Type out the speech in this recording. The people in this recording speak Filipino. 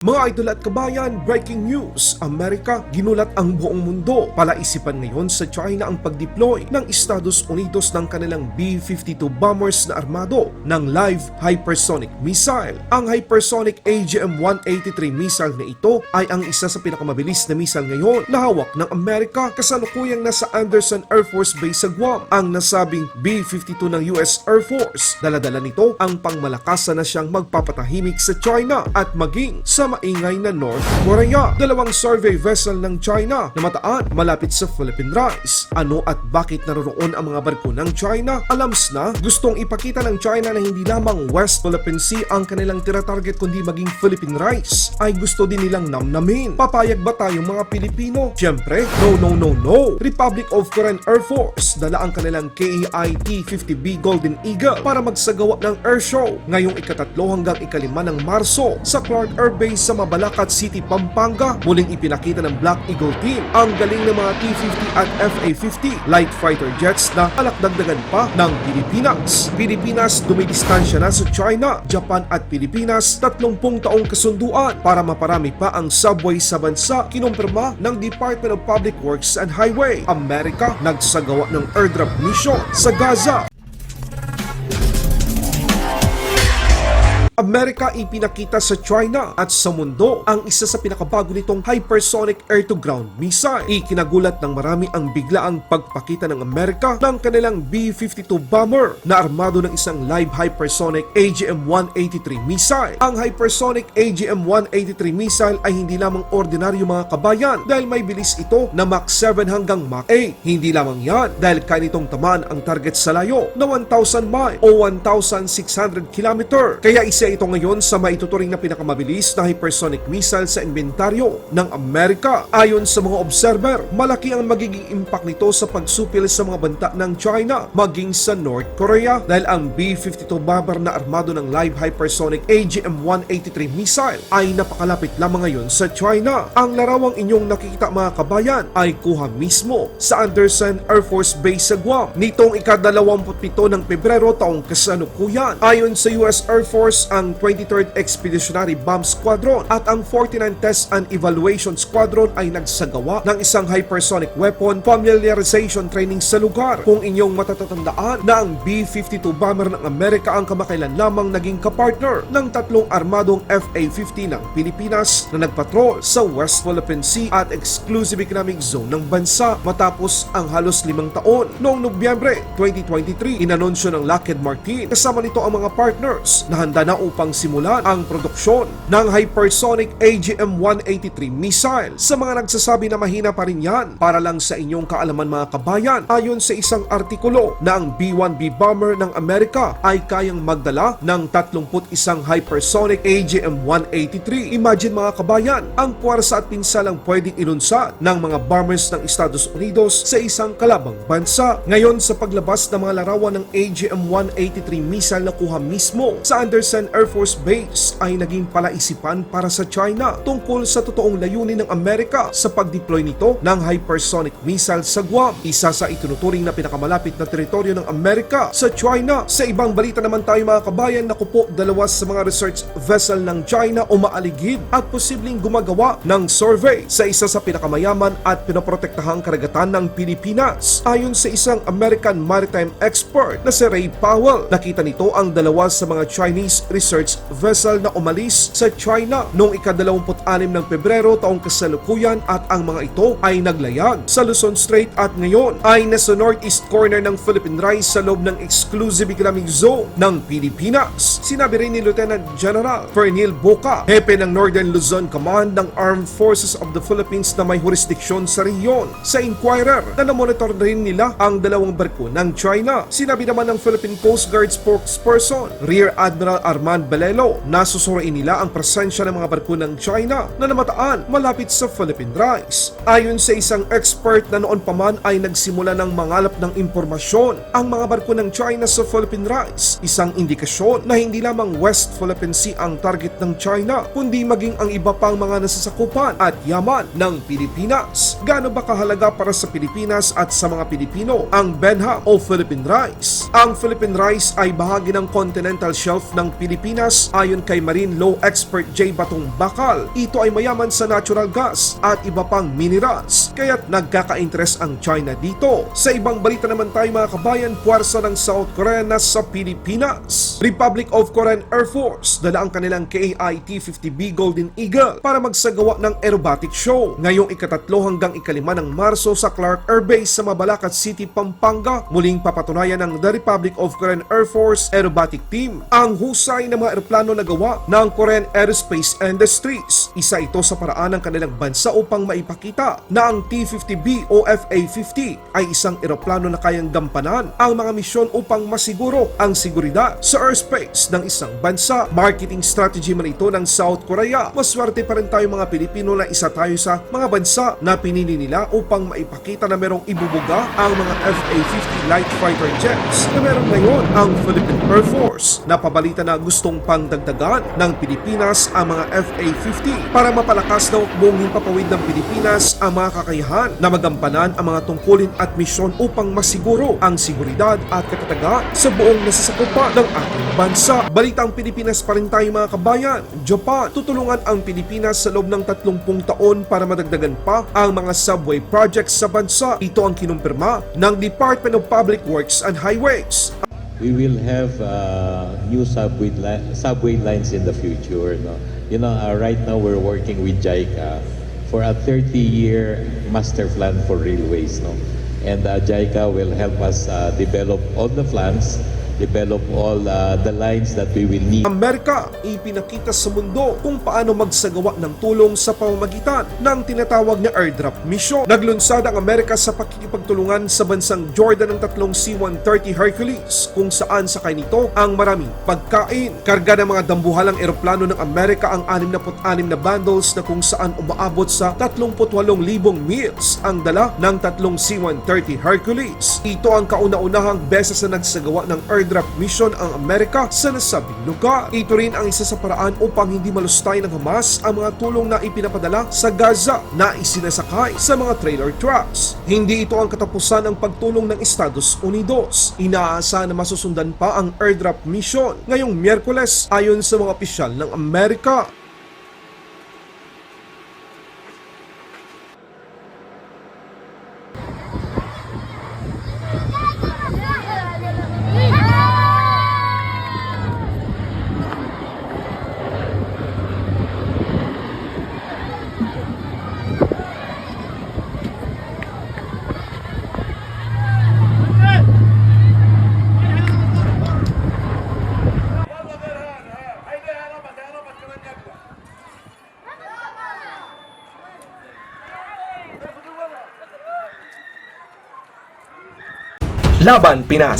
Mga idol at kabayan, breaking news! Amerika, ginulat ang buong mundo. Palaisipan ngayon sa China ang pag-deploy ng Estados Unidos ng kanilang B-52 bombers na armado ng live hypersonic missile. Ang hypersonic AGM-183 missile na ito ay ang isa sa pinakamabilis na missile ngayon na hawak ng Amerika kasalukuyang nasa Anderson Air Force Base sa Guam. Ang nasabing B-52 ng US Air Force, daladala nito ang pangmalakasan na siyang magpapatahimik sa China at maging sa maingay na North Korea. Dalawang survey vessel ng China na mataan malapit sa Philippine Rise. Ano at bakit naroroon ang mga barko ng China? Alams na gustong ipakita ng China na hindi lamang West Philippine Sea ang kanilang tira-target kundi maging Philippine Rise ay gusto din nilang namnamin. Papayag ba tayong mga Pilipino? Siyempre, no no no no. Republic of Korean Air Force dala ang kanilang KAIT-50B Golden Eagle para magsagawa ng air show ngayong ikatatlo hanggang ikalima ng Marso sa Clark Air Base sa Mabalacat City, Pampanga. Muling ipinakita ng Black Eagle Team ang galing ng mga T-50 at FA-50 light fighter jets na alakdagdagan pa ng Pilipinas. Pilipinas dumidistansya na sa China, Japan at Pilipinas 30 taong kasunduan para maparami pa ang subway sa bansa kinumpirma ng Department of Public Works and Highway. Amerika nagsagawa ng airdrop mission sa Gaza Amerika ipinakita sa China at sa mundo ang isa sa pinakabago nitong hypersonic air-to-ground missile. Ikinagulat ng marami ang biglaang pagpakita ng Amerika ng kanilang B-52 bomber na armado ng isang live hypersonic AGM-183 missile. Ang hypersonic AGM-183 missile ay hindi lamang ordinaryo mga kabayan dahil may bilis ito na Mach 7 hanggang Mach 8. Hindi lamang yan dahil kaya nitong tamaan ang target sa layo na 1,000 mile o 1,600 kilometer. Kaya isa ito ngayon sa maituturing na pinakamabilis na hypersonic missile sa inventaryo ng Amerika. Ayon sa mga observer, malaki ang magiging impact nito sa pagsupil sa mga banta ng China maging sa North Korea dahil ang B-52 bomber na armado ng live hypersonic AGM-183 missile ay napakalapit lamang ngayon sa China. Ang larawang inyong nakikita mga kabayan ay kuha mismo sa Anderson Air Force Base sa Guam nitong ika-27 ng Pebrero taong kasalukuyan. Ayon sa US Air Force, ang 23rd Expeditionary Bomb Squadron at ang 49 Test and Evaluation Squadron ay nagsagawa ng isang hypersonic weapon familiarization training sa lugar. Kung inyong matatatandaan na ang B-52 bomber ng Amerika ang kamakailan lamang naging kapartner ng tatlong armadong FA-50 ng Pilipinas na nagpatrol sa West Philippine Sea at Exclusive Economic Zone ng bansa matapos ang halos limang taon. Noong Nobyembre 2023, inanunsyo ng Lockheed Martin kasama nito ang mga partners na handa na upang simulan ang produksyon ng hypersonic AGM-183 missile. Sa mga nagsasabi na mahina pa rin yan, para lang sa inyong kaalaman mga kabayan, ayon sa isang artikulo na ang B-1B bomber ng Amerika ay kayang magdala ng 31 hypersonic AGM-183. Imagine mga kabayan, ang puwersa at pinsalang pwedeng ilunsad ng mga bombers ng Estados Unidos sa isang kalabang bansa. Ngayon sa paglabas ng mga larawan ng AGM-183 missile na kuha mismo sa Anderson Air Force Base ay naging palaisipan para sa China tungkol sa totoong layunin ng Amerika sa pag-deploy nito ng hypersonic missile sa Guam. Isa sa itinuturing na pinakamalapit na teritoryo ng Amerika sa China. Sa ibang balita naman tayo mga kabayan, nakupo dalawa sa mga research vessel ng China umaaligid at posibleng gumagawa ng survey sa isa sa pinakamayaman at pinoprotektahang karagatan ng Pilipinas. Ayon sa isang American maritime expert na si Ray Powell, nakita nito ang dalawa sa mga Chinese research vessel na umalis sa China noong ika-26 ng Pebrero taong kasalukuyan at ang mga ito ay naglayag sa Luzon Strait at ngayon ay nasa northeast corner ng Philippine Rise sa loob ng exclusive economic zone ng Pilipinas. Sinabi rin ni Lieutenant General Fernil Boca, hepe ng Northern Luzon Command ng Armed Forces of the Philippines na may jurisdiksyon sa rehiyon. Sa Inquirer na namonitor rin nila ang dalawang barko ng China. Sinabi naman ng Philippine Coast Guard spokesperson, Rear Admiral Armand Belelo, nasusuriin nila ang presensya ng mga barko ng China na namataan malapit sa Philippine Rise. Ayon sa isang expert na noon pa man ay nagsimula ng mangalap ng impormasyon ang mga barko ng China sa Philippine Rise, isang indikasyon na hindi lamang West Philippine Sea ang target ng China, kundi maging ang iba pang mga nasasakupan at yaman ng Pilipinas. Gaano ba kahalaga para sa Pilipinas at sa mga Pilipino ang Benha o Philippine Rice? Ang Philippine Rice ay bahagi ng continental shelf ng Pilipinas Pilipinas ayon kay Marine Law Expert J. Batong Bakal. Ito ay mayaman sa natural gas at iba pang minerals kaya't nagkaka-interest ang China dito. Sa ibang balita naman tayo mga kabayan, puwersa ng South Korea na sa Pilipinas. Republic of Korean Air Force dala ang kanilang KAIT-50B Golden Eagle para magsagawa ng aerobatic show. Ngayong ikatatlo hanggang ikalima ng Marso sa Clark Air Base sa Mabalacat City, Pampanga, muling papatunayan ng The Republic of Korean Air Force Aerobatic Team ang husay ng mga eroplano na gawa ng Korean Aerospace Industries. Isa ito sa paraan ng kanilang bansa upang maipakita na ang T-50B o FA-50 ay isang eroplano na kayang gampanan ang mga misyon upang masiguro ang seguridad sa airspace ng isang bansa. Marketing strategy man ito ng South Korea. Maswerte pa rin tayo mga Pilipino na isa tayo sa mga bansa na pinili nila upang maipakita na merong ibubuga ang mga FA-50 light fighter jets na meron ngayon ang Philippine Air Force. Napabalita na gustong pangdagdagan ng Pilipinas ang mga FA-50 para mapalakas daw buong himpapawid ng Pilipinas ang mga kakayahan na magampanan ang mga tungkulin at misyon upang masiguro ang seguridad at katatagan sa buong nasasakupan ng ating bansa. Balitang Pilipinas pa rin tayo mga kabayan. Japan, tutulungan ang Pilipinas sa loob ng 30 taon para madagdagan pa ang mga subway projects sa bansa. Ito ang kinumpirma ng Department of Public Works and Highways. We will have uh, new subway li- subway lines in the future. No, you know, uh, right now we're working with JICA for a 30-year master plan for railways. No, and uh, JICA will help us uh, develop all the plans, develop all uh, the lines that we will need. Amerika ipinakita sa mundo kung paano magsagawa ng tulong sa pamamagitan ng tinatawag na airdrop mission. Naglunsad ang Amerika sa pakikipagtulungan sa bansang Jordan ng tatlong C-130 Hercules kung saan sakay nito ang maraming pagkain. Karga ng mga dambuhalang eroplano ng Amerika ang 66 na bundles na kung saan umaabot sa 38,000 meals ang dala ng tatlong C-130 Hercules. Ito ang kauna-unahang beses na nagsagawa ng airdrop mission ang Amerika sa nasabing lugar. Ito rin ang isa sa paraan upang hindi malustay ng Hamas ang mga tulong na ipinapadala sa Gaza na isinasakay sa mga trailer trucks. Hindi ito ang katapusan ng pagtulong ng Estados Unidos. Inaasahan na masusundan pa ang airdrop mission ngayong Miyerkules ayon sa mga opisyal ng Amerika. Laban Pinas